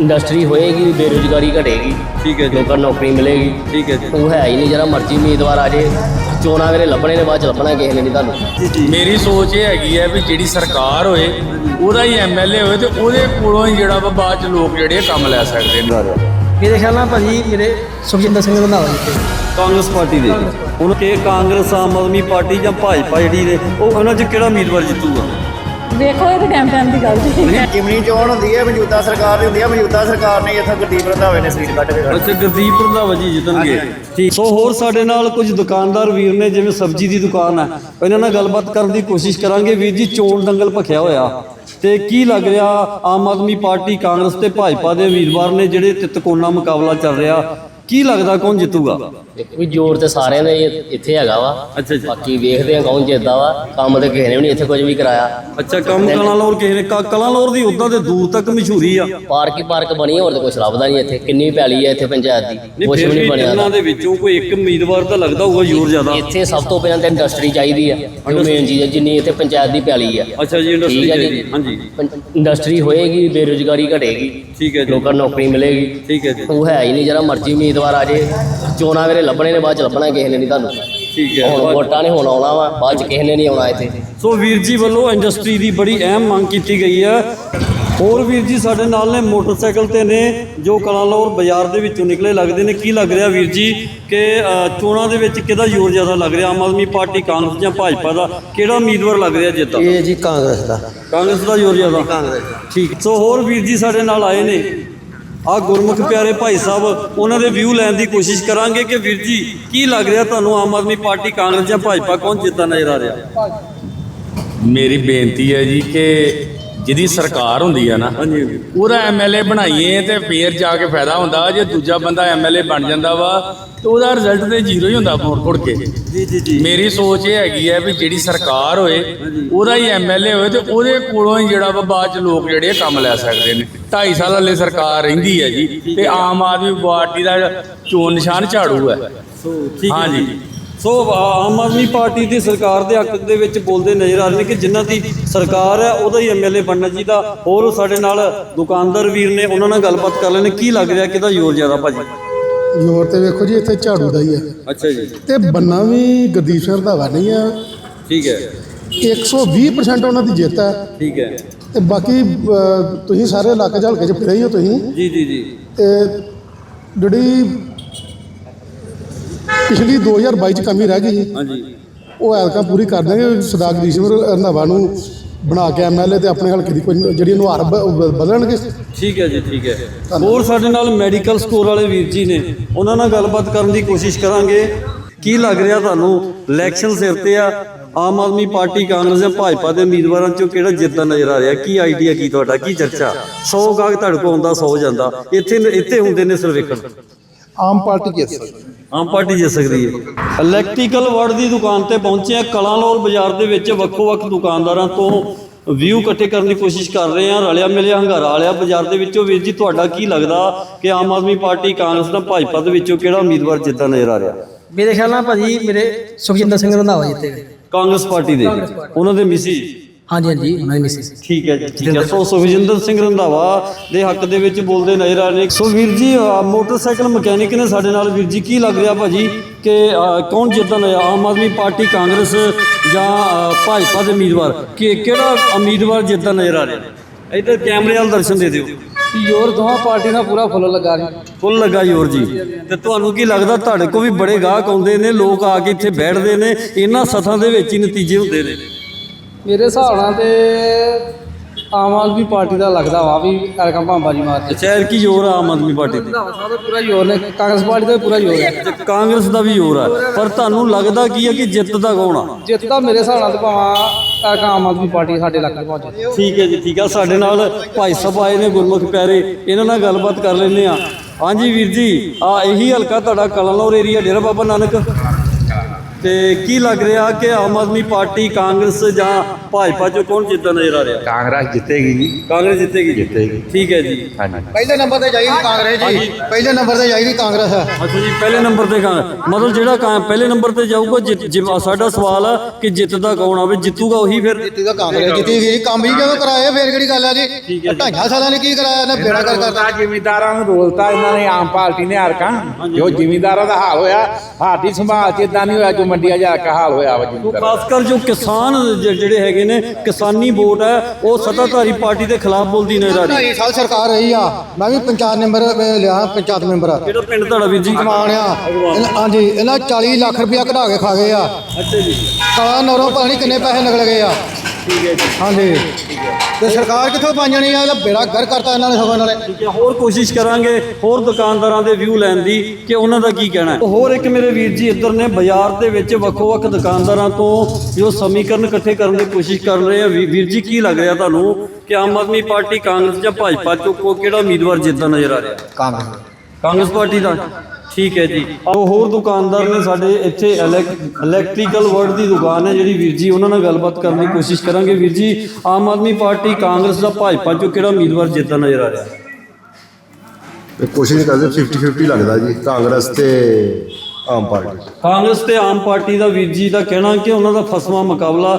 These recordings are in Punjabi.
ਇੰਡਸਟਰੀ ਹੋਏਗੀ ਬੇਰੁਜ਼ਗਾਰੀ ਘਟੇਗੀ ਠੀਕ ਹੈ ਜੀ। ਲੋਕਾਂ ਨੂੰ ਨੌਕਰੀ ਮਿਲੇਗੀ। ਠੀਕ ਹੈ ਜੀ। ਉਹ ਹੈ ਹੀ ਨਹੀਂ ਜਿਹੜਾ ਮਰਜ਼ੀ ਉਮੀਦਵਾਰ ਆ ਜੇ ਚੋਣਾਂ ਵੇਲੇ ਲੱਭਣੇ ਨੇ ਬਾਅਦ ਚ ਲੱਭਣਾ ਕਿਸੇ ਨੇ ਨਹੀਂ ਤੁਹਾਨੂੰ। ਮੇਰੀ ਸੋਚ ਇਹ ਹੈਗੀ ਹੈ ਵੀ ਜਿਹੜੀ ਸਰਕਾਰ ਹੋਏ ਉਹਦਾ ਹੀ ਐਮਐਲਏ ਹੋਏ ਤੇ ਉਹਦੇ ਕੋਲੋਂ ਹੀ ਜਿਹੜਾ ਵਾ ਬਾਅਦ ਚ ਲੋਕ ਜਿਹੜੇ ਕੰਮ ਲੈ ਸਕਦੇ ਨੇ। ਮੇਰੇ ਖਿਆਲ ਨਾਲ ਭਾਜੀ ਮੇਰੇ ਸੁਖਜਿੰਦਰ ਸਿੰਘ ਰੰਧਾਵਾ ਜੀ ਤੇ ਕਾਂਗਰਸ ਪਾਰਟੀ ਦੇ ਉਹਨਾਂ ਕਿ ਕਾਂਗਰਸ ਆਮ ਆਦਮੀ ਪਾਰਟੀ ਜਾਂ ਭਾਜਪਾ ਜਿਹੜੀ ਨੇ ਉਹ ਉਹਨਾਂ 'ਚ ਕਿਹੜਾ ਉਮੀਦਵਾਰ ਜਿੱਤੂਗਾ? ਵੇਖੋ ਇਹ ਤਾਂ ਟਾਈਮ ਟਾਈਮ ਦੀ ਗੱਲ ਜੀ ਜਿਮਨੀ ਚੋਣ ਹੁੰਦੀ ਹੈ ਮੌਜੂਦਾ ਸਰਕਾਰ ਦੀ ਹੁੰਦੀ ਹੈ ਮੌਜੂਦਾ ਸਰਕਾਰ ਨੇ ਇੱਥੋਂ ਗੁਰਦੀਪ ਰੰਧਾਵੇ ਨੇ ਸੀਟ ਕੱਢ ਕੇ ਖੜੀ ਅੱਛਾ ਗੁਰਦੀਪ ਰੰਧਾਵਾ ਜੀ ਜਿੱਤਣਗੇ। ਠੀਕ। ਸੋ ਹੋਰ ਸਾਡੇ ਨਾਲ ਕੁਝ ਦੁਕਾਨਦਾਰ ਵੀਰ ਨੇ ਜਿਵੇਂ ਸਬਜ਼ੀ ਦੀ ਦੁਕਾਨ ਹੈ ਇਹਨਾਂ ਨਾਲ ਗੱਲਬਾਤ ਕਰਨ ਦੀ ਕੋਸ਼ਿਸ਼ ਕਰਾਂਗੇ। ਵੀਰ ਜੀ ਚੋਣ ਦੰਗਲ ਭਖਿਆ ਹੋਇਆ। ਤੇ ਕੀ ਲੱਗ ਰਿਹਾ? ਆਮ ਆਦਮੀ ਪਾਰਟੀ ਕਾਂਗਰਸ ਤੇ ਭਾਜਪਾ ਦੇ ਉਮੀਦਵਾਰ ਨੇ ਜਿਹੜੇ ਤਿਤਕੋਨਾ ਮੁਕਾਬਲਾ ਚੱਲ ਰਿਹਾ ਕੀ ਲੱਗਦਾ ਕੌਣ ਜਿੱਤੂਗਾ? ਵੀ ਜ਼ੋਰ ਤੇ ਸਾਰਿਆਂ ਦੇ ਇੱਥੇ ਹੈਗਾ ਵਾ। ਅੱਛਾ ਜੀ ਬਾਕੀ ਵੇਖਦੇ ਆ ਕੌਣ ਜਿੱਤਦਾ ਵਾ। ਕੰਮ ਤੇ ਕਿਸੇ ਨੇ ਵੀ ਨਹੀਂ ਇੱਥੇ ਕੁਝ ਵੀ ਕਰਾਇਆ। ਅੱਛਾ ਕੰਮ ਕਲਾਂ ਲੋਰ ਕਿਸੇ ਨੇ ਕ- ਕਲਾਂ ਲੋਰ ਦੀ ਉਦਾਂ ਤੇ ਦੂਰ ਤੱਕ ਮਸ਼ਹੂਰੀ ਆ। ਪਾਰਕ ਹੀ ਪਾਰਕ ਬਣੀ ਹੋਰ ਤੇ ਕੁਝ ਲੱਭਦਾ ਨਹੀਂ ਇੱਥੇ। ਕਿੰਨੀ ਪੈਲੀ ਹੈ ਇੱਥੇ ਪੰਚਾਇਤ ਦੀ। ਨਹੀਂ ਕੁਝ ਫਿਰ ਵੀ ਵੀ ਨਹੀਂ ਬਣਿਆ ਇਹਨਾਂ ਦੇ ਵਿੱਚੋਂ ਕੋਈ ਇੱਕ ਉਮੀਦਵਾਰ ਤਾਂ ਲੱਗਦਾ ਹੋਊਗਾ ਜ਼ੋਰ ਜ਼ਿਆਦਾ। ਇੱਥੇ ਸਭ ਤੋਂ ਪਹਿਲਾਂ ਤਾਂ ਇੰਡਸਟਰੀ ਚਾਹੀਦੀ ਆ। ਜੋ ਮੇਨ ਚੀਜ਼ ਹੈ ਜਿੰਨੀ ਇੱਥੇ ਪੰਚਾਇਤ ਦੀ ਪੈਲੀ ਆ। ਅੱਛਾ ਜੀ ਇੰਡਸਟਰੀ ਠੀਕ ਹੈ ਚਾਹੀਦੀ ਜੀ। ਹਾਂਜੀ। ਇੰਡਸਟਰੀ ਹੋਏਗੀ ਬੇਰੁਜ਼ਗਾਰੀ ਘਟੇਗੀ। ਠੀਕ ਹੈ ਜੀ। ਲੋਕਾਂ ਨੂੰ ਨੌਕਰੀ ਮਿਲੇਗੀ। ਠੀਕ ਹੈ ਜੀ। ਉਹ ਹੈ ਹੀ ਨਹੀਂ ਜਿਹੜਾ ਮਰਜ਼ੀ ਉਮੀਦਵਾਰ ਆ ਜੇ ਚੋਣਾਂ ਵੇਲੇ ਲੱਭਣੇ ਨੇ ਬਾਅਦ ਚ ਲੱਭਣਾ ਕਿਸੇ ਨੇ ਨਹੀਂ ਤੁਹਾਨੂੰ। ਠੀਕ ਹੈ। ਹੁਣ ਵੋਟਾਂ ਨੇ ਹੁਣ ਆਉਣਾ ਵਾ ਬਾਅਦ ਚ ਕਿਸੇ ਨੇ ਨਹੀਂ ਆਉਣਾ ਇੱਥੇ। ਸੋ ਵੀਰ ਜੀ ਵੱਲੋਂ ਇੰਡਸਟਰੀ ਦੀ ਬੜੀ ਅਹਿਮ ਮੰਗ ਕੀਤੀ ਗਈ ਹੈ ਹੋਰ ਵੀਰ ਜੀ ਸਾਡੇ ਨਾਲ ਨੇ ਮੋਟਰਸਾਈਕਲ ਤੇ ਨੇ ਜੋ ਕਲਾਲੌਰ ਬਾਜ਼ਾਰ ਦੇ ਵਿੱਚੋਂ ਨਿਕਲੇ ਲੱਗਦੇ ਨੇ। ਕੀ ਲੱਗ ਰਿਹਾ ਵੀਰ ਜੀ ਕਿ ਚੋਣਾਂ ਦੇ ਵਿੱਚ ਕਿਹਦਾ ਜ਼ੋਰ ਜ਼ਿਆਦਾ ਲੱਗ ਰਿਹਾ? ਆਮ ਆਦਮੀ ਪਾਰਟੀ ਕਾਂਗਰਸ ਜਾਂ ਭਾਜਪਾ ਦਾ? ਕਿਹੜਾ ਉਮੀਦਵਾਰ ਲੱਗ ਰਿਹਾ ਜਿੱਤਾ ਇਹ ਜੀ ਕਾਂਗਰਸ ਦਾ। ਕਾਂਗਰਸ ਦਾ ਜ਼ੋਰ ਜ਼ਿਆਦਾ? ਕਾਂਗਰਸ ਠੀਕ। ਸੋ ਹੋਰ ਵੀਰ ਜੀ ਸਾਡੇ ਨਾਲ ਆਏ ਨੇ। ਆ ਗੁਰਮੁਖ ਪਿਆਰੇ ਭਾਈ ਸਾਹਿਬ, ਉਹਨਾਂ ਦੇ ਵਿਊ ਲੈਣ ਦੀ ਕੋਸ਼ਿਸ਼ ਕਰਾਂਗੇ ਕਿ ਵੀਰ ਜੀ, ਕੀ ਲੱਗ ਰਿਹਾ ਤੁਹਾਨੂੰ ਆਮ ਆਦਮੀ ਪਾਰਟੀ ਕਾਂਗਰਸ ਜਾਂ ਭਾਜਪਾ ਕੌਣ ਜਿੱਤਾ ਨਜ਼ਰ ਆ ਰਿਹਾ? ਮੇਰੀ ਬੇਨਤੀ ਹੈ ਜੀ ਕਿ ਜਿਹਦੀ ਸਰਕਾਰ ਹੁੰਦੀ ਆ ਨਾ ਉਹਦਾ ਐਮਐਲਏ ਬਣਾਈਏ ਤੇ ਫੇਰ ਜਾ ਕੇ ਫਾਇਦਾ ਹੁੰਦਾ ਜੇ ਦੂਜਾ ਬੰਦਾ ਐਮਐਲਏ ਬਣ ਜਾਂਦਾ ਵਾ ਤੇ ਉਹਦਾ ਰਿਜ਼ਲਟ ਤੇ ਜ਼ੀਰੋ ਹੀ ਹੁੰਦਾ ਮੁੜ ਮੁੜ ਕੇ। ਜੀ ਜੀ ਜੀ। ਮੇਰੀ ਸੋਚ ਇਹ ਹੈਗੀ ਹੈ ਵੀ ਜਿਹੜੀ ਸਰਕਾਰ ਹੋਏ ਉਹਦਾ ਹੀ ਐਮਐਲਏ ਹੋਏ ਤੇ ਉਹਦੇ ਕੋਲੋਂ ਹੀ ਜਿਹੜਾ ਵਾ ਬਾਅਦ ਚ ਲੋਕ ਜਿਹੜੇ ਕੰਮ ਲੈ ਸਕਦੇ ਨੇ। 2.5 ਸਾਲ ਹਲੇ ਸਰਕਾਰ ਰਹਿੰਦੀ ਹੈ ਜੀ ਤੇ ਆਮ ਆਦਮੀ ਪਾਰਟੀ ਦਾ ਚੋਣ ਨਿਸ਼ਾਨ ਝਾੜੂ ਹੈ। ਸੋ ਠੀਕ ਹੈ ਹਾਂਜੀ। ਜੀ। ਸੋ ਆਮ ਆਦਮੀ ਪਾਰਟੀ ਦੀ ਸਰਕਾਰ ਦੇ ਹੱਕ ਦੇ ਵਿੱਚ ਬੋਲਦੇ ਨਜ਼ਰ ਆ ਰਹੇ ਨੇ ਕਿ ਜਿਨ੍ਹਾਂ ਦੀ ਸਰਕਾਰ ਹੈ ਉਹਦਾ ਹੀ ਐਮਐਲਏ ਬਣਨਾ ਚਾਹੀਦਾ। ਹੋਰ ਸਾਡੇ ਨਾਲ ਦੁਕਾਨਦਾਰ ਵੀਰ ਨੇ ਉਹਨਾਂ ਨਾਲ ਗੱਲਬਾਤ ਕਰ ਲੈਣੇ ਕੀ ਲੱਗ ਰਿਹਾ? ਕਿਹਦਾ ਜ਼ੋਰ ਜ਼ਿਆਦਾ ਭਾਜੀ? ਜ਼ੋਰ ਤੇ ਵੇਖੋ ਜੀ ਇੱਥੇ ਝਾੜੂ ਦਾ ਹੀ ਹੈ। ਅੱਛਾ ਜੀ। ਤੇ ਬੰਨਾ ਵੀ ਗੁਰਦੀਪ ਸਿੰਘ ਰੰਧਾਵਾ ਨਹੀਂ ਆ। ਠੀਕ ਹੈ। 120% ਉਹਨਾਂ ਦੀ ਜਿੱਤ ਹੈ। ਠੀਕ ਹੈ। ਤੇ ਬਾਕੀ ਤੁਸੀਂ ਸਾਰੇ ਇਲਾਕੇ ਝਲਕੇ ਚ ਫਿਰੇ ਹੀ ਹੋ ਤੁਸੀਂ। ਜੀ ਜੀ ਜੀ। ਤੇ ਜਿਹੜੀ ਪਿਛਲੀ 2022 ਚ ਕਮੀ ਰਹਿ ਗਈ ਸੀ। ਹਾਂਜੀ। ਉਹ ਐਲਕਾ ਪੂਰੀ ਕਰ ਦੇਣਗੇ ਸਰਦਾਰ ਗਰੀਸ਼ ਰੰਧਾਵਾ ਨੂੰ ਬਣਾ ਕੇ ਐਮਐਲਏ ਤੇ ਆਪਣੇ ਹਲਕੇ ਦੀ ਕੋਈ ਜਿਹੜੀ ਨੁਹਾਰ ਬਦਲਣਗੇ। ਠੀਕ ਹੈ ਜੀ ਠੀਕ ਹੈ। ਹੋਰ ਸਾਡੇ ਨਾਲ ਮੈਡੀਕਲ ਸਟੋਰ ਵਾਲੇ ਵੀਰ ਜੀ ਨੇ ਉਹਨਾਂ ਨਾਲ ਗੱਲਬਾਤ ਕਰਨ ਦੀ ਕੋਸ਼ਿਸ਼ ਕਰਾਂਗੇ। ਕੀ ਲੱਗ ਰਿਹਾ ਤੁਹਾਨੂੰ? ਇਲੈਕਸ਼ਨ ਸਿਰ ਤੇ ਆ ਆਮ ਆਦਮੀ ਪਾਰਟੀ ਕਾਂਗਰਸ ਜਾਂ ਭਾਜਪਾ ਦੇ ਉਮੀਦਵਾਰਾਂ ਚੋਂ ਕਿਹੜਾ ਜਿੱਤਦਾ ਨਜ਼ਰ ਆ ਰਿਹਾ? ਕੀ ਆਈਡੀਆ ਕੀ ਤੁਹਾਡਾ ਕੀ ਚਰਚਾ? 100 ਗਾਹਕ ਤੁਹਾਡੇ ਕੋਲ ਆਉਂਦਾ 100 ਜਾਂਦਾ। ਇੱਥੇ ਇੱਥੇ ਹੁੰਦੇ ਨੇ ਸਰਵੇਖਣ ਆਮ ਪਾਰਟੀ ਜਿੱਤ ਸਕਦੀ ਆਮ ਪਾਰਟੀ ਜਿੱਤ ਸਕਦੀ ਹੈ। ਇਲੈਕਟ੍ਰੀਕਲ ਵਰਡ ਦੀ ਦੁਕਾਨ ਤੇ ਪਹੁੰਚੇ ਆ ਕਲਾਂਲੋਰ ਬਾਜ਼ਾਰ ਦੇ ਵਿੱਚ ਵੱਖੋ-ਵੱਖ ਦੁਕਾਨਦਾਰਾਂ ਤੋਂ ਵਿਊ ਇਕੱਠੇ ਕਰਨ ਦੀ ਕੋਸ਼ਿਸ਼ ਕਰ ਰਹੇ ਆ ਰਲਿਆ ਮਿਲਿਆ ਹੰਗਾਰਾ ਵਾਲਿਆ ਬਾਜ਼ਾਰ ਦੇ ਵਿੱਚੋਂ। ਵੀਰ ਜੀ ਤੁਹਾਡਾ ਕੀ ਲੱਗਦਾ ਕਿ ਆਮ ਆਦਮੀ ਪਾਰਟੀ ਕਾਂਗਰਸ ਦਾ ਭਾਜਪਾ ਦੇ ਵਿੱਚੋਂ ਕਿਹੜਾ ਉਮੀਦਵਾਰ ਜਿੱਦਾਂ ਨਜ਼ਰ ਆ ਰਿਹਾ? ਮੇਰੇ ਖਿਆਲ ਨਾਲ ਭਾਜੀ ਮੇਰੇ ਸੁਖਜਿੰਦਰ ਸਿੰਘ ਰੰਧਾਵਾ ਜੀ ਤੇ ਕਾਂਗਰਸ ਪਾਰਟੀ ਦੇ ਉਹਨਾਂ ਦੇ ਮਿਸੀ ਹਾਂਜੀ ਹਾਂਜੀ ਉਹਨਾਂ ਦੀ ਮਿਸਿਸ ਠੀਕ ਹੈ ਜੀ ਠੀਕ ਹੈ। ਸੋ ਸੁਖਜਿੰਦਰ ਸਿੰਘ ਰੰਧਾਵਾ ਦੇ ਹੱਕ ਦੇ ਵਿੱਚ ਬੋਲਦੇ ਨਜ਼ਰ ਆ ਰਹੇ ਨੇ। ਸੋ ਵੀਰ ਜੀ ਮੋਟਰਸਾਈਕਲ ਮਕੈਨਿਕ ਨੇ ਸਾਡੇ ਨਾਲ। ਵੀਰ ਜੀ ਕੀ ਲੱਗ ਰਿਹਾ ਭਾਜੀ ਕਿ ਕੌਣ ਨਜ਼ਰ ਆਮ ਆਦਮੀ ਪਾਰਟੀ ਕਾਂਗਰਸ ਜਾਂ ਭਾਜਪਾ ਦੇ ਉਮੀਦਵਾਰ? ਕਿ ਕਿਹੜਾ ਉਮੀਦਵਾਰ ਜਿੱਤਦਾ ਨਜ਼ਰ ਆ ਰਿਹਾ? ਇੱਧਰ ਕੈਮਰੇ ਵਾਲ ਦਰਸ਼ਨ ਦੇ ਦਿਓ। ਯੋਰ ਦੋਹਾਂ ਪਾਰਟੀ ਨਾਲ ਪੂਰਾ ਫੁੱਲ ਲੱਗਾ ਜੀ ਫੁੱਲ ਲੱਗਾ ਜ਼ੋਰ ਜੀ। ਤੇ ਤੁਹਾਨੂੰ ਕੀ ਲੱਗਦਾ ਤੁਹਾਡੇ ਕੋਲ ਵੀ ਬੜੇ ਗਾਹਕ ਆਉਂਦੇ ਨੇ? ਲੋਕ ਆ ਕੇ ਇੱਥੇ ਬੈਠਦੇ ਨੇ। ਇਹਨਾਂ ਸਥਾਂ ਦੇ ਵਿੱਚ ਹੀ ਨਤੀਜੇ ਹੁੰਦੇ ਨੇ। ਮੇਰੇ ਹਿਸਾਬ ਨਾਲ ਤੇ ਆਮ ਆਦਮੀ ਪਾਰਟੀ ਦਾ ਲੱਗਦਾ ਵਾ ਵੀ ਐਲਕਮ ਭਾਂਬਾਜੀ ਮਾਰਦੇ ਸ਼ਹਿਰ ਕੀ ਜ਼ੋਰ ਆ ਆਮ ਆਦਮੀ ਪਾਰਟੀ ਦੀ ਰੰਧਾਵਾ ਸਾਹਿਬ ਦਾ ਪੂਰਾ ਜ਼ੋਰ ਨੇ। ਕਾਂਗਰਸ ਪਾਰਟੀ ਦਾ ਵੀ ਪੂਰਾ ਜ਼ੋਰ ਹੈ। ਤੇ ਕਾਂਗਰਸ ਦਾ ਵੀ ਜ਼ੋਰ ਆ। ਪਰ ਤੁਹਾਨੂੰ ਲੱਗਦਾ ਕੀ ਹੈ ਕਿ ਜਿੱਤਦਾ ਕੌਣ ਆ? ਜਿੱਤ ਤਾਂ ਮੇਰੇ ਹਿਸਾਬ ਨਾਲ ਤੇ ਭਾਵਾਂ ਐਲਕਮ ਆਮ ਆਦਮੀ ਪਾਰਟੀ ਸਾਡੇ ਇਲਾਕੇ ਪਹੁੰਚੇ ਠੀਕ ਹੈ ਜੀ ਠੀਕ ਆ। ਸਾਡੇ ਨਾਲ ਭਾਈ ਸਾਹਿਬ ਆਏ ਨੇ ਗੁਰਮੁਖ ਪਿਆਰੇ। ਇਹਨਾਂ ਨਾਲ ਗੱਲਬਾਤ ਕਰ ਲੈਂਦੇ ਆ ਹਾਂਜੀ ਵੀਰ ਜੀ ਆ ਇਹੀ ਹਲਕਾ ਤੁਹਾਡਾ ਕਲਨੌਰ ਏਰੀਆ ਡੇਰਾ ਬਾਬਾ ਨਾਨਕ। ਤੇ ਕੀ ਲੱਗ ਰਿਹਾ ਕਿ ਆਮ ਆਦਮੀ ਪਾਰਟੀ ਕਾਂਗਰਸ ਜਾਂ ਭਾਜਪਾ ਚੋਂ ਕੌਣ ਜਿੱਤਦਾ ਨਜ਼ਰ ਆ ਰਿਹਾ? ਕਾਂਗਰਸ ਜਿੱਤੇਗੀ ਜੀ। ਕਾਂਗਰਸ ਜਿੱਤੇਗੀ ਜਿੱਤੇਗੀ। ਠੀਕ ਹੈ ਜੀ। ਹਾਂਜੀ। ਪਹਿਲੇ ਨੰਬਰ ਤੇ ਜਾਏਗੀ ਕਾਂਗਰਸ ਜੀ। ਪਹਿਲੇ ਨੰਬਰ ਤੇ ਜਾਏਗੀ ਕਾਂਗਰਸ। ਅੱਛਾ ਜੀ ਪਹਿਲੇ ਨੰਬਰ ਤੇ ਕਾਂਗਰਸ। ਮਤਲਬ ਜਿਹੜਾ ਕਾਂ- ਪਹਿਲੇ ਨੰਬਰ ਤੇ ਜਾਊਗਾ ਜਿ- ਜਿ- ਸਾਡਾ ਸਵਾਲ ਆ ਕਿ ਜਿੱਤਦਾ ਕੌਣ ਆਵੇ ਜਿੱਤੂਗਾ ਉਹੀ ਫਿਰ? ਜਿੱਤੀਗਾ ਕਾਂਗਰਸ। ਜਿੱਤੀ ਗਈ ਕੰਮ ਹੀ ਕਿਉਂ ਕਰਾਏ ਫੇਰ ਕਿਹੜੀ ਗੱਲ ਆ ਜੀ? ਠੀਕ ਹੈ ਜੀ। ਢਾਈਆਂ ਸਾਲਾਂ ਨੇ ਕੀ ਕਰਾਇਆ? ਇਹਨਾਂ ਬੇੜਾ ਕਰ ਕਰਤਾ। ਜ਼ਿਮੀਦਾਰਾਂ ਨੂੰ ਰੋਲਤਾ ਇਹਨਾਂ ਨੇ ਆਮ ਪਾਰਟੀ ਨੇ ਹਰਕਾਂ। ਜੋ ਜ਼ਿਮੀਦਾਰਾਂ ਦਾ ਹਾਲ ਹੋਇਆ ਸਾਡੀ ਸੰਭਾਲ ਚ ਇਦਾਂ ਨਹੀਂ ਹੋਇਆ ਜੋ ਮੰਡੀਆਂ ਜਾ ਕੇ ਹਾਲ ਹੋਇਆ ਵਾ ਉਹ ਜ਼ਿਮੀਦਾਰਾਂ ਖਾਸ ਕਰ ਜੋ ਕਿਸਾਨ ਜ- ਜਿਹੜੇ ਹੈਗੇ ਨੇ ਕਿਸਾਨੀ ਵੋਟ ਹੈ ਉਹ ਸੱਤਾਧਾਰੀ ਪਾਰਟੀ ਦੇ ਖਿਲਾਫ ਬੋਲਦੀ ਨਜ਼ਰ ਆ ਰਹੀ ਹੈ। ਢਾਈ ਸਾਲ ਸਰਕਾਰ ਰਹੀ ਆ। ਮੈਂ ਵੀ ਪੰਚਾਇਤ ਮੈਂਬਰ ਅਹ, ਲਿਆ ਪੰਚਾਇਤ ਮੈਂਬਰ। ਕਿਹੜਾ ਪਿੰਡ ਤੁਹਾਡਾ ਵੀਰ ਜੀ? ਕਮਾਣ ਆ। ਇਹਨਾਂ- ਹਾਂਜੀ ਇਹਨਾਂ 40 ਲੱਖ ਰੁਪਇਆ ਕਢਾ ਕੇ ਖਾ ਗਏ ਆ। ਅੱਛਾ ਜੀ। ਕਾਲਾ ਨੌਰੋਂ ਪਤਾ ਨਹੀਂ ਕਿੰਨੇ ਪੈਸੇ ਨਿਕਲ ਗਏ ਆ। ਠੀਕ ਹੈ ਜੀ। ਹਾਂਜੀ। ਤੇ ਸਰਕਾਰ ਕਿੱਥੋਂ ਪਾਈਆਂ ਆ ਇਹਦਾ ਬੇੜਾ ਗਰ ਕਰਤਾ ਇਹਨਾਂ ਨੇ ਸਗੋਂ ਇਹਨਾਂ ਨੇ। ਠੀਕ ਹੈ ਹੋਰ ਕੋਸ਼ਿਸ਼ ਕਰਾਂਗੇ ਹੋਰ ਦੁਕਾਨਦਾਰਾਂ ਦੇ ਵਿਊ ਲੈਣ ਦੀ ਕਿ ਉਹਨਾਂ ਦਾ ਕੀ ਕਹਿਣਾ ਹੈ। ਹੋਰ ਇੱਕ ਮੇਰੇ ਵੀਰ ਜੀ ਇੱਧਰ ਨੇ ਬਾਜ਼ਾਰ ਦੇ ਵਿੱਚ ਵੱਖੋ-ਵੱਖ ਦੁਕਾਨਦਾਰਾਂ ਤੋਂ ਜੋ ਸਮੀਕਰਨ ਇਕੱਠੇ ਕਰਨ ਦੀ ਕੋਸ਼ਿਸ਼ ਕਰ ਰਹੇ ਆ। ਵੀ- ਵੀਰ ਜੀ ਕੀ ਲੱਗ ਰਿਹਾ ਤੁਹਾਨੂੰ ਕਿ ਆਮ ਆਦਮੀ ਪਾਰਟੀ ਕਾਂਗਰਸ ਜਾਂ ਭਾਜਪਾ ਚੋਂ ਕੋ- ਕਿਹੜਾ ਉਮੀਦਵਾਰ ਜਿੱਤਦਾ ਨਜ਼ਰ ਆ ਰਿਹਾ? ਕਾਂਗਰਸ। ਕਾਂਗਰਸ ਪਾਰਟੀ ਦਾ? ਠੀਕ ਹੈ ਜੀ। ਉਹ ਹੋਰ ਦੁਕਾਨਦਾਰ ਨੇ ਸਾਡੇ ਇੱਥੇ ਇਲੈਕ- ਇਲੈਕਟ੍ਰੀਕਲ ਵਰਡ ਦੀ ਦੁਕਾਨ ਹੈ ਜਿਹੜੀ ਵੀਰ ਜੀ ਉਹਨਾਂ ਨਾਲ ਗੱਲਬਾਤ ਕਰਨ ਦੀ ਕੋਸ਼ਿਸ਼ ਕਰਾਂਗੇ। ਵੀਰ ਜੀ ਆਮ ਆਦਮੀ ਪਾਰਟੀ ਕਾਂਗਰਸ ਦਾ ਭਾਜਪਾ ਚੋਂ ਕਿਹੜਾ ਉਮੀਦਵਾਰ ਜਿੱਤਦਾ ਨਜ਼ਰ ਆ ਰਿਹਾ? ਇਹ ਕੋਸ਼ਿਸ਼ ਕਰਦੇ 50 50 ਲੱਗਦਾ ਜੀ ਕਾਂਗਰਸ ਤੇ ਆਮ ਪਾਰਟੀ। ਕਾਂਗਰਸ ਤੇ ਆਮ ਪਾਰਟੀ ਦਾ ਵੀਰ ਜੀ ਦਾ ਕਹਿਣਾ ਕਿ ਉਹਨਾਂ ਦਾ ਫਸਵਾ ਮੁਕਾਬਲਾ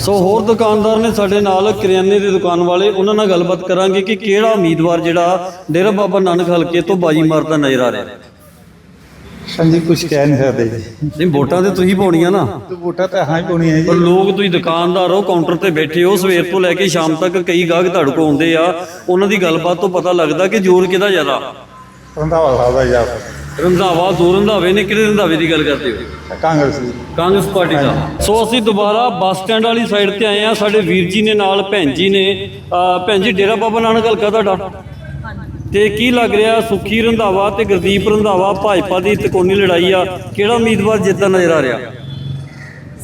ਸੋ ਹੋਰ ਦੁਕਾਨਦਾਰ ਨੇ ਸਾਡੇ ਨਾਲ ਕਰਿਆਨੇ ਦੀ ਦੁਕਾਨ ਵਾਲੇ ਉਹਨਾਂ ਨਾਲ ਗੱਲਬਾਤ ਕਰਾਂਗੇ ਕਿ ਕਿਹੜਾ ਉਮੀਦਵਾਰ ਜਿਹੜਾ ਡੇਰਾ ਬਾਬਾ ਨਾਨਕ ਹਲਕੇ ਤੋਂ ਬਾਜੀ ਮਾਰਦਾ ਨਜ਼ਰ ਆ ਰਿਹਾ ਹਾਂਜੀ ਕੁਝ ਕਹਿ ਨਹੀਂ ਸਕਦੇ। ਨਹੀਂ ਵੋਟਾਂ ਤੇ ਤੁਸੀਂ ਪਾਉਣੀਆਂ ਨਾ। ਤੇ ਵੋਟਾਂ ਤਾਂ ਹਾਂ ਹੀ ਪਾਉਣੀ ਹੈ ਪਰ ਲੋਕ ਤੁਸੀਂ ਦੁਕਾਨਦਾਰ ਹੋ ਕਾਊਂਟਰ ਤੇ ਬੈਠੇ ਹੋ ਸਵੇਰ ਤੋਂ ਲੈ ਕੇ ਸ਼ਾਮ ਤੱਕ ਕਈ ਗਾਹਕ ਤੁਹਾਡੇ ਕੋਲ ਆਉਂਦੇ ਆ। ਉਹਨਾਂ ਦੀ ਗੱਲਬਾਤ ਤੋਂ ਪਤਾ ਲੱਗਦਾ ਕਿ ਜ਼ੋਰ ਕਿਹਦਾ ਜ਼ਿਆਦਾ। ਰੰਧਾਵਾ ਸਾਹਿਬ ਦਾ ਯਾਰ ਰੰਧਾਵਾ ਦੋ ਰੰਧਾਵੇ ਨੇ ਕਿਹੜੇ ਰੰਧਾਵੇ ਦੀ ਗੱਲ ਕਰਦੇ ਹੋ? ਕਾਂਗਰਸ ਦੀ। ਕਾਂਗਰਸ ਪਾਰਟੀ ਦਾ। ਸੋ ਅਸੀਂ ਦੁਬਾਰਾ ਬੱਸ ਸਟੈਂਡ ਵਾਲੀ ਸਾਈਡ ਤੇ ਆਏ ਆ ਸਾਡੇ ਵੀਰ ਜੀ ਨੇ ਨਾਲ ਭੈਣ ਜੀ ਨੇ। ਅਹ ਭੈਣ ਜੀ ਡੇਰਾ ਬਾਬਾ ਨਾਨਕ ਹਲਕਾ ਤੁਹਾਡਾ? ਤੇ ਕੀ ਲੱਗ ਰਿਹਾ? ਸੁਖੀ ਰੰਧਾਵਾ ਤੇ ਗੁਰਦੀਪ ਰੰਧਾਵਾ ਭਾਜਪਾ ਦੀ ਤਕੋਨੀ ਲੜਾਈ ਆ। ਕਿਹੜਾ ਉਮੀਦਵਾਰ ਜਿੱਤਦਾ ਨਜ਼ਰ ਆ ਰਿਹਾ?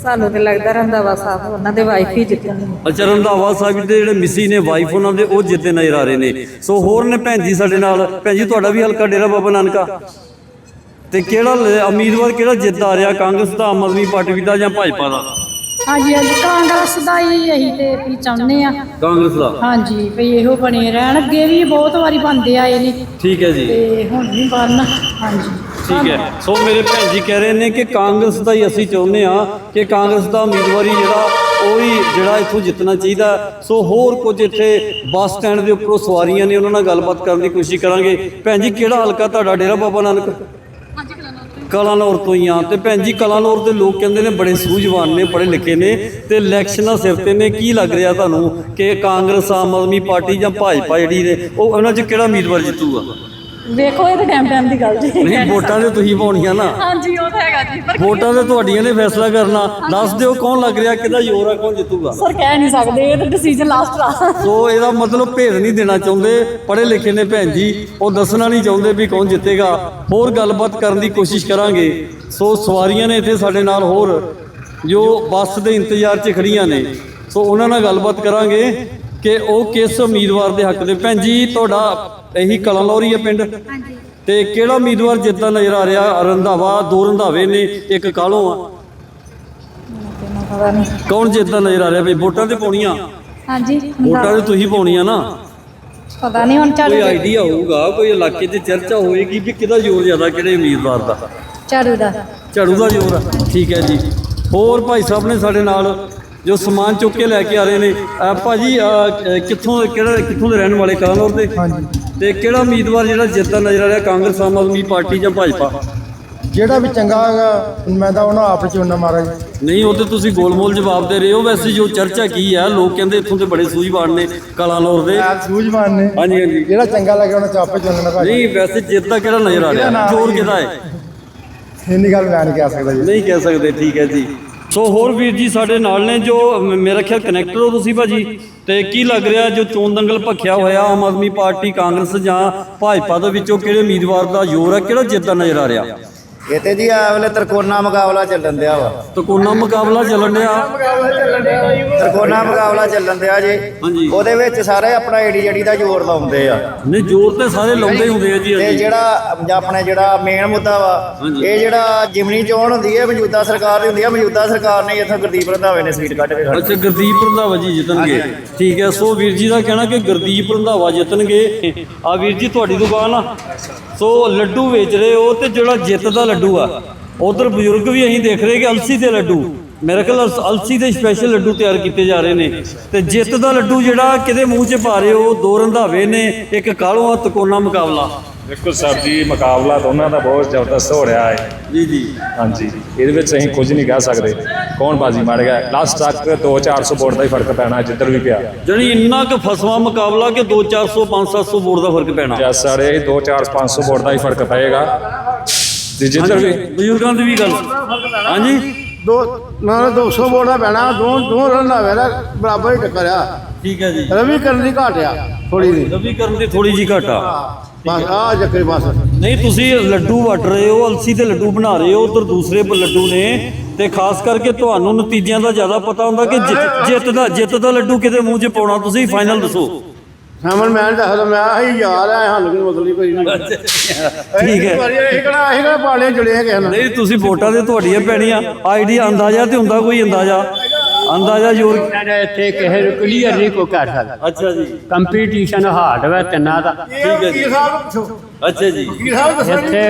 ਸਾਨੂੰ ਤੇ ਲੱਗਦਾ ਰੰਧਾਵਾ ਸਾਹਿਬ ਉਹਨਾਂ ਦੇ ਵਾਈਫ ਹੀ ਜਿੱਤਣਗੇ ਅੱਛਾ ਰੰਧਾਵਾ ਸਾਹਿਬ ਦੇ ਜਿਹੜੇ ਮਿਸੀ ਨੇ ਵਾਈਫ ਉਹਨਾਂ ਦੇ ਉਹ ਜਿੱਤੇ ਨਜ਼ਰ ਆ ਰਹੇ ਨੇ। ਸੋ ਹੋਰ ਨੇ ਭੈਣ ਜੀ ਸਾਡੇ ਨਾਲ। ਭੈਣ ਜੀ ਤੁਹਾਡਾ ਵੀ ਹਲਕਾ ਡੇਰਾ ਬਾਬਾ ਨਾਨਕਾ। ਤੇ ਕਿਹੜਾ ਲ- ਉਮੀਦਵਾਰ ਕਿਹੜਾ ਜਿੱਤ ਆ ਰਿਹਾ? ਕਾਂਗਰਸ ਦਾ ਆਮ ਆਦਮੀ ਪਾਰਟੀ ਦਾ ਜਾਂ ਭਾਜਪਾ ਦਾ? ਹਾਂਜੀ ਹਾਂਜੀ ਕਾਂਗਰਸ ਦਾ ਹੀ ਅਸੀਂ ਤੇ ਵੀ ਚਾਹੁੰਦੇ ਆ ਕਾਂਗਰਸ ਦਾ? ਹਾਂਜੀ ਵੀ ਇਹੋ ਬਣੇ ਰਹਿਣ। ਅੱਗੇ ਵੀ ਬਹੁਤ ਵਾਰੀ ਬੰਦੇ ਆਏ ਨੇ। ਠੀਕ ਹੈ ਜੀ। ਤੇ ਹੁਣ ਵੀ ਬਣ ਹਾਂਜੀ। ਠੀਕ ਹੈ। ਸੋ ਮੇਰੇ ਭੈਣ ਜੀ ਕਹਿ ਰਹੇ ਨੇ ਕਿ ਕਾਂਗਰਸ ਦਾ ਹੀ ਅਸੀਂ ਚਾਹੁੰਦੇ ਆ ਕਿ ਕਾਂਗਰਸ ਦਾ ਉਮੀਦਵਾਰੀ ਜਿਹੜਾ ਉਹ ਹੀ ਜਿਹੜਾ ਇੱਥੋਂ ਜਿੱਤਣਾ ਚਾਹੀਦਾ। ਸੋ ਹੋਰ ਕੁਝ ਇੱਥੇ ਬੱਸ ਸਟੈਂਡ ਦੇ ਉੱਪਰੋਂ ਸਵਾਰੀਆਂ ਨੇ ਉਹਨਾਂ ਨਾਲ ਗੱਲਬਾਤ ਕਰਨ ਦੀ ਕੋਸ਼ਿਸ਼ ਕਰਾਂਗੇ। ਭੈਣ ਜੀ ਕਿਹੜਾ ਹਲਕਾ ਤੁਹਾਡਾ? ਡੇਰਾ ਬਾਬਾ ਨਾਨਕ? ਕਲਾਨੌਰ ਤੋਂ ਹੀ ਆ। ਤੇ ਭੈਣ ਜੀ, ਕਲਾਨੌਰ ਦੇ ਲੋਕ ਕਹਿੰਦੇ ਨੇ ਬੜੇ ਸੂਝਵਾਨ ਨੇ ਪੜ੍ਹੇ ਲਿਖੇ ਨੇ ਤੇ ਇਲੈਕਸ਼ਨਾਂ ਸਿਰ ਤੇ ਨੇ। ਕੀ ਲੱਗ ਰਿਹਾ ਤੁਹਾਨੂੰ ਕਿ ਕਾਂਗਰਸ, ਆਮ ਆਦਮੀ ਪਾਰਟੀ ਜਾਂ ਭਾਜਪਾ ਜਿਹੜੀ ਨੇ, ਉਹ ਉਹਨਾਂ 'ਚ ਕਿਹੜਾ ਉਮੀਦਵਾਰ ਜਿੱਤੂਗਾ? ਵੇਖੋ ਇਹ ਤਾਂ ਟਾਈਮ ਟਾਈਮ ਦੀ ਗੱਲ ਜੀ। ਨਹੀਂ ਵੋਟਾਂ ਤੇ ਤੁਸੀਂ ਪਾਉਣੀਆਂ ਨਾ। ਹਾਂਜੀ ਉਹ ਤਾਂ ਹੈਗਾ ਜੀ ਪਰ ਵੋਟਾਂ ਤੇ ਤੁਹਾਡੀਆਂ ਨੇ ਫੈਸਲਾ ਕਰਨਾ। ਦੱਸ ਦਿਓ ਕੌਣ ਲੱਗ ਰਿਹਾ ਕਿਹਦਾ ਜ਼ੋਰ ਆ ਕੌਣ ਜਿੱਤੂਗਾ? ਸਰ ਕਹਿ ਨਹੀਂ ਸਕਦੇ ਇਹ ਤਾਂ ਡਿਸੀਜਨ ਲਾਸਟ ਆ ਸੋ ਇਹਦਾ ਮਤਲਬ ਭੇਦ ਨਹੀਂ ਦੇਣਾ ਚਾਹੁੰਦੇ ਪੜ੍ਹੇ ਲਿਖੇ ਨੇ ਭੈਣ ਜੀ ਉਹ ਦੱਸਣਾ ਨਹੀਂ ਚਾਹੁੰਦੇ ਵੀ ਕੌਣ ਜਿੱਤੇਗਾ। ਹੋਰ ਗੱਲਬਾਤ ਕਰਨ ਦੀ ਕੋਸ਼ਿਸ਼ ਕਰਾਂਗੇ। ਸੋ ਸਵਾਰੀਆਂ ਨੇ ਇੱਥੇ ਸਾਡੇ ਨਾਲ ਹੋਰ ਜੋ ਬੱਸ ਦੇ ਇੰਤਜ਼ਾਰ 'ਚ ਖੜੀਆਂ ਨੇ। ਸੋ ਉਹਨਾਂ ਨਾਲ ਗੱਲਬਾਤ ਕਰਾਂਗੇ ਕਿ ਉਹ ਕਿਸ ਉਮੀਦਵਾਰ ਦੇ ਹੱਕ ਦੇ ਭੈਣ ਜੀ ਤੁਹਾਡਾ ਇਹੀ ਕਲਾਲੌਰੀ ਹੈ ਪਿੰਡ। ਹਾਂਜੀ। ਤੇ ਕਿਹੜਾ ਉਮੀਦਵਾਰ ਜਿੱਤਦਾ ਨਜ਼ਰ ਆ ਰਿਹਾ? ਰੰਧਾਵਾ ਦੋ ਰੰਧਾਵੇ ਨੇ ਇੱਕ ਕਾਲੋਂ ਆ? ਪਤਾ ਨਹੀਂ ਕੌਣ ਜਿੱਤਦਾ ਨਜ਼ਰ ਆ ਰਿਹਾ ਬਈ ਵੋਟਾਂ ਤੇ ਪਾਉਣੀਆਂ? ਹਾਂਜੀ। ਵੋਟਾਂ ਤੇ ਤੁਸੀਂ ਪਾਉਣੀਆਂ ਨਾ। ਪਤਾ ਨਹੀਂ ਹੁਣ ਚੱਲ ਕੋਈ ਆਈਡੀਆ ਹੋਊਗਾ ਕੋਈ ਇਲਾਕੇ 'ਚ ਚਰਚਾ ਹੋਏਗੀ ਕਿ ਕਿਹਦਾ ਜ਼ੋਰ ਜ਼ਿਆਦਾ ਕਿਹੜੇ ਉਮੀਦਵਾਰ ਦਾ। ਝਾੜੂ ਦਾ। ਝਾੜੂ ਦਾ ਜ਼ੋਰ ਆ। ਠੀਕ ਹੈ ਜੀ। ਹੋਰ ਭਾਈ ਸਾਹਿਬ ਨੇ ਸਾਡੇ ਨਾਲ ਜੋ ਸਮਾਨ ਚੁੱਕ ਕੇ ਲੈ ਕੇ ਆ ਰਹੇ ਨੇ। ਅਹ ਭਾਜੀ ਅਹ, ਕਿੱਥੋਂ ਦੇ- ਕਿਹੜਾ ਕਿੱਥੋਂ ਦੇ ਰਹਿਣ ਵਾਲੇ? ਕਲਾਨੌਰ ਦੇ? ਹਾਂਜੀ। ਤੇ ਕਿਹੜਾ ਉਮੀਦਵਾਰ ਜਿਹੜਾ ਜਿੱਤਦਾ ਨਜ਼ਰ ਆ ਰਿਹਾ ਕਾਂਗਰਸ ਆਮ ਆਦਮੀ ਪਾਰਟੀ ਜਾਂ ਭਾਜਪਾ? ਜਿਹੜਾ ਵੀ ਚੰਗਾ ਹੈਗਾ ਮੈਂ ਤਾਂ ਉਹਨਾਂ ਆਪ ਚੁਣਨਾ ਮਹਾਰਾਜ। ਨਹੀਂ ਉਹ ਤੇ ਤੁਸੀਂ ਗੋਲਮੋਲ ਜਵਾਬ ਦੇ ਰਹੇ ਹੋ। ਵੈਸੇ ਜੋ ਚਰਚਾ ਕੀ ਹੈ ਲੋਕ ਕਹਿੰਦੇ ਇੱਥੋਂ ਦੇ ਬੜੇ ਸੂਝਵਾਨ ਨੇ ਕਲਾਨੌਰ ਦੇ। ਸੂਝਵਾਨ ਨੇ। ਹਾਂਜੀ ਹਾਂਜੀ। ਜਿਹੜਾ ਚੰਗਾ ਲੱਗਿਆ ਉਹਨਾਂ ਚ ਆਪੇ ਚੁਣਨਾ ਭਾਜੀ। ਨਹੀਂ ਵੈਸੇ ਜਿੱਤਦਾ ਕਿਹੜਾ ਨਜ਼ਰ ਆ ਰਿਹਾ? ਜ਼ੋਰ ਕਿਹਦਾ ਹੈ? ਇੰਨੀ ਗੱਲ ਮੈਂ ਨਹੀਂ ਕਹਿ ਸਕਦਾ ਜੀ। ਨਹੀਂ ਕਹਿ ਸਕਦੇ ਠੀਕ ਹੈ ਜੀ। ਸੋ ਹੋਰ ਵੀਰ ਜੀ ਸਾਡੇ ਨਾਲ ਨੇ ਜੋ ਮੇਰਾ ਖਿਆਲ ਕਨੈਕਟਰ ਹੋ ਤੁਸੀਂ ਭਾਜੀ। ਤੇ ਕੀ ਲੱਗ ਰਿਹਾ ਜੋ ਚੋਣ ਦੰਗਲ ਭਖਿਆ ਹੋਇਆ ਆਮ ਆਦਮੀ ਪਾਰਟੀ ਕਾਂਗਰਸ ਜਾਂ ਭਾਜਪਾ ਦੇ ਵਿੱਚੋਂ ਕਿਹੜੇ ਉਮੀਦਵਾਰ ਦਾ ਜ਼ੋਰ ਹੈ, ਕਿਹੜਾ ਜਿੱਤਦਾ ਨਜ਼ਰ ਆ ਰਿਹਾ? ਇਹ ਤੇ ਜੀ ਆ ਵੇਲੇ ਤਰਕੋਨਾ ਮੁਕਾਬਲਾ ਚੱਲਣ ਦਿਆ ਵਾ। ਤਕੋਨਾ ਮੁਕਾਬਲਾ ਚੱਲਣ ਡਿਆ ਤਰਕੋਨਾ ਮੁਕਾਬਲਾ ਚੱਲਣ ਦਿਆ ਜੀ। ਹਾਂਜੀ। ਉਹਦੇ ਵਿੱਚ ਸਾਰੇ ਆਪਣਾ ਏਡੀ ਜੜੀ ਦਾ ਜ਼ੋਰ ਲਾਉਂਦੇ ਆ। ਨਹੀਂ ਜ਼ੋਰ ਤੇ ਸਾਰੇ ਲਾਉਂਦੇ ਹੀ ਹੁੰਦੇ ਆ ਜੀ ਤੇ ਹਾਂਜੀ। ਜਿਹੜਾ ਆਪਣੇ ਜਿਹੜਾ ਮੇਨ ਮੁੱਦਾ ਵਾ ਹਾਂਜੀ। ਇਹ ਜਿਹੜਾ ਜਿਮਨੀ ਚੋਣ ਹੁੰਦੀ ਹੈ ਮੌਜੂਦਾ ਸਰਕਾਰ ਦੀ ਹੁੰਦੀ ਹੈ ਮੌਜੂਦਾ ਸਰਕਾਰ ਨੇ ਇੱਥੋਂ ਗੁਰਦੀਪ ਰੰਧਾਵੇ ਨੇ ਸੀਟ ਕੱਢ ਕੇ ਖੜ੍ਹ ਅੱਛਾ ਗੁਰਦੀਪ ਰੰਧਾਵਾ ਜੀ ਜਿੱਤਣਗੇ। ਠੀਕ ਹੈ ਸੋ ਵੀਰ ਜੀ ਦਾ ਕਹਿਣਾ ਕਿ ਗੁਰਦੀਪ ਰੰਧਾਵਾ ਜਿੱਤਣਗੇ। ਆ ਵੀਰ ਜੀ ਤੁਹਾਡੀ ਦੁਕਾਨ ਆ। ਸੋ ਲੱਡੂ ਵੇਚ ਰਹੇ ਹੋ ਤੇ ਜਿਹੜਾ ਜਿੱਤ ਦਾ ਲੱਡੂ ਆ, ਉਧਰ ਬਜ਼ੁਰਗ ਵੀ ਅਸੀਂ ਦੇਖ ਰਹੇ ਕਿ ਅਲਸੀ ਦੇ ਲੱਡੂ, ਮੇਰੇ ਖਿਆਲ ਅਲਸੀ ਦੇ ਸਪੈਸ਼ਲ ਲੱਡੂ ਤਿਆਰ ਕੀਤੇ ਜਾ ਰਹੇ ਨੇ। ਤੇ ਜਿੱਤ ਦਾ ਲੱਡੂ ਜਿਹੜਾ ਕਿਤੇ ਮੂੰਹ 'ਚ ਪਾ ਰਹੇ ਹੋ, ਦੋ ਰੰਧਾਵੇ ਨੇ, ਇੱਕ ਕਾਲੋਂ ਤਕੋਨਾ ਮੁਕਾਬਲਾ। ਦੇਖੋ ਸਰ ਜੀ ਮੁਕਾਬਲਾ ਦੋਨਾਂ ਦਾ ਬਹੁਤ ਜ਼ਬਰਦਸਤ ਹੋ ਰਿਹਾ ਹੈ। ਜੀ ਜੀ। ਹਾਂਜੀ ਇਹਦੇ ਵਿੱਚ ਅਸੀਂ ਕੁਝ ਨਹੀਂ ਕਹਿ ਸਕਦੇ। ਕੌਣ ਬਾਜੀ ਮਾਰ ਗਿਆ ਲਾਸਟ ਤੱਕ 2-400 ਵੋਟ ਦਾ ਹੀ ਫ਼ਰਕ ਪੈਣਾ ਜਿੱਧਰ ਵੀ ਪਿਆ। ਜਿਹੜੀ ਇੰਨਾ ਕੁ ਫਸਵਾ ਮੁਕਾਬਲਾ ਕਿ 2 400 500 ਵੋਟ ਦਾ ਫ਼ਰਕ ਪੈਣਾ। ਜਾਂ ਸਾਰੇ 2-4-500 ਵੋਟ ਦਾ ਹੀ ਫ਼ਰਕ ਪਏਗਾ। ਤੇ ਜਿੱਧਰ ਵੀ ਬਜ਼ੁਰਗਾਂ ਦੀ ਵੀ ਗੱਲ। ਹਾਂਜੀ? ਦੋ ਨਾ 200 ਵੋਟ ਦਾ ਪੈਣਾ। ਦੋ ਦੋ ਰੰਧਾਵੇ ਦਾ ਬਰਾਬਰ ਹੀ ਟੱਕਰ ਆ। ਠੀਕ ਹੈ ਜੀ। ਰਵੀ ਕਰਨ ਦੀ ਘਾਟ ਆ ਥੋੜੀ ਦੀ ਰਵੀ ਕਰਨ ਦੀ ਥੋੜੀ ਜੀ ਘਾਟਾ ਬਸ ਆ ਜੱਕਰੇ ਬਸ। ਨਹੀਂ ਤੁਸੀਂ ਲੱਡੂ ਵਟ ਰਹੇ ਹੋ ਅਲਸੀ ਦੇ ਲੱਡੂ ਬਣਾ ਰਹੇ ਹੋ ਉਧਰ ਦੂਸਰੇ ਲੱਡੂ ਨੇ। ਤੇ ਖਾਸ ਕਰਕੇ ਤੁਹਾਨੂੰ ਨਤੀਜਿਆਂ ਦਾ ਜ਼ਿਆਦਾ ਪਤਾ ਹੁੰਦਾ ਕਿ ਜਿੱਤ- ਜਿੱਤ ਦਾ ਜਿੱਤ ਦਾ ਲੱਡੂ ਕਿਤੇ ਮੂੰਹ 'ਚ ਪਾਉਣਾ ਤੁਸੀਂ ਫਾਈਨਲ ਦੱਸੋ। ਹਮਨ ਮੈਂ ਦੱਸਦਾ ਮੈਂ ਆਹੀ ਯਾਰ ਆ ਸਾਨੂੰ ਕੋਈ ਨਹੀਂ ਕੋਈ ਨਹੀਂ। ਠੀਕ ਹੈ। ਇਹ ਕਿਹੜਾ ਇਹ ਕਿਹੜਾ ਪਾਲੇ ਜੁੜੇ ਨਾਲ ਨਹੀਂ ਤੁਸੀਂ ਵੋਟਾਂ ਤੇ ਤੁਹਾਡੀਆਂ ਪੈਣੀਆਂ। ਆਈਡੀਆ ਅੰਦਾਜ਼ਾ ਤੇ ਹੁੰਦਾ ਕੋਈ ਅੰਦਾਜ਼ਾ। ਅੰਦਾਜ਼ਾ ਜ਼ੋਰ ਇੱਥੇ ਕਿਸੇ ਨੂੰ ਕਲੀਅਰ ਨਹੀਂ ਕੋ ਕਰ ਸਕਦਾ। ਅੱਛਾ ਜੀ। ਕੰਪੀਟੀਸ਼ਨ ਹਾਰਡ ਵਾ ਤਿੰਨਾਂ ਦਾ। ਠੀਕ ਹੈ ਜੀ। ਅੱਛਾ ਜੀ। ਇੱਥੇ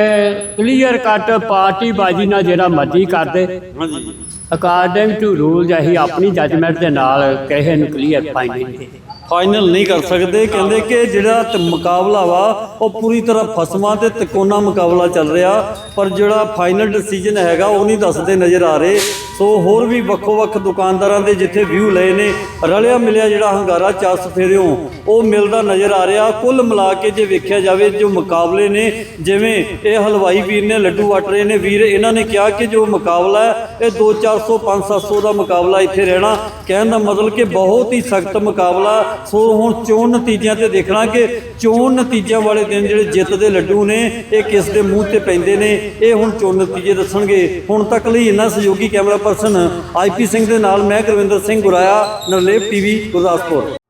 ਕਲੀਅਰ ਕੱਟ ਪਾਰਟੀ ਬਾਜੀ ਨਾਲ ਜਿਹੜਾ ਮਰਜ਼ੀ ਕਰਦੇ। ਹਾਂਜੀ। ਅਕਾਰਡਿੰਗ ਟੂ ਰੂਲਸ ਅਸੀਂ ਆਪਣੀ ਜੱਜਮੈਂਟ ਦੇ ਨਾਲ ਕਿਸੇ ਨੂੰ ਕਲੀਅਰ ਫਾਈਨਲ ਨਹੀਂ। ਫਾਈਨਲ ਨਹੀਂ ਕਰ ਸਕਦੇ। ਕਹਿੰਦੇ ਕਿ ਜਿਹੜਾ ਮੁਕਾਬਲਾ ਵਾ, ਉਹ ਪੂਰੀ ਤਰ੍ਹਾਂ ਫਸਵਾਂ ਤੇ ਤਿਕੋਨਾ ਮੁਕਾਬਲਾ ਚੱਲ ਰਿਹਾ। ਪਰ ਜਿਹੜਾ ਫਾਈਨਲ ਡਿਸੀਜਨ ਹੈਗਾ, ਉਹ ਨਹੀਂ ਦੱਸਦੇ ਨਜ਼ਰ ਆ ਰਹੇ। ਸੋ ਹੋਰ ਵੀ ਵੱਖੋ ਵੱਖ ਦੁਕਾਨਦਾਰਾਂ ਦੇ ਜਿੱਥੇ ਵਿਊ ਲਏ ਨੇ, ਰਲਿਆ ਮਿਲਿਆ ਜਿਹੜਾ ਹੰਗਾਰਾ ਚੱਸ ਫੇਰਿਓ ਉਹ ਮਿਲਦਾ ਨਜ਼ਰ ਆ ਰਿਹਾ। ਕੁੱਲ ਮਿਲਾ ਕੇ ਜੇ ਵੇਖਿਆ ਜਾਵੇ, ਜੋ ਮੁਕਾਬਲੇ ਨੇ, ਜਿਵੇਂ ਇਹ ਹਲਵਾਈ ਵੀਰ ਨੇ ਲੱਡੂ ਵਟ ਰਹੇ ਨੇ, ਵੀਰ ਇਹਨਾਂ ਨੇ ਕਿਹਾ ਕਿ ਜੋ ਮੁਕਾਬਲਾ ਹੈ, ਇਹ 2 400 5 700 ਦਾ ਮੁਕਾਬਲਾ ਇੱਥੇ ਰਹਿਣਾ। ਕਹਿਣ ਦਾ ਮਤਲਬ ਕਿ ਬਹੁਤ ਹੀ ਸਖਤ ਮੁਕਾਬਲਾ ਸੋ ਹੁਣ ਚੋਣ ਨਤੀਜਿਆਂ ਤੇ ਦੇਖਣਾ ਕਿ ਚੋਣ ਨਤੀਜਿਆਂ ਵਾਲੇ ਦਿਨ ਜਿਹੜੇ ਜਿੱਤ ਦੇ ਲੱਡੂ ਨੇ, ਇਹ ਕਿਸ ਦੇ ਮੂੰਹ ਤੇ ਪੈਂਦੇ ਨੇ, ਇਹ ਹੁਣ ਚੋਣ ਨਤੀਜੇ ਦੱਸਣਗੇ। ਹੁਣ ਤੱਕ ਲਈ ਇਹਨਾਂ ਸਹਿਯੋਗੀ ਕੈਮਰਾ ਪਰਸਨ ਆਈਪੀ ਸਿੰਘ ਦੇ ਨਾਲ ਮੈਂ ਗੁਰਵਿੰਦਰ ਸਿੰਘ ਗੁਰਾਇਆ, ਨਰਲੇਪ ਟੀਵੀ ਗੁਰਦਾਸਪੁਰ।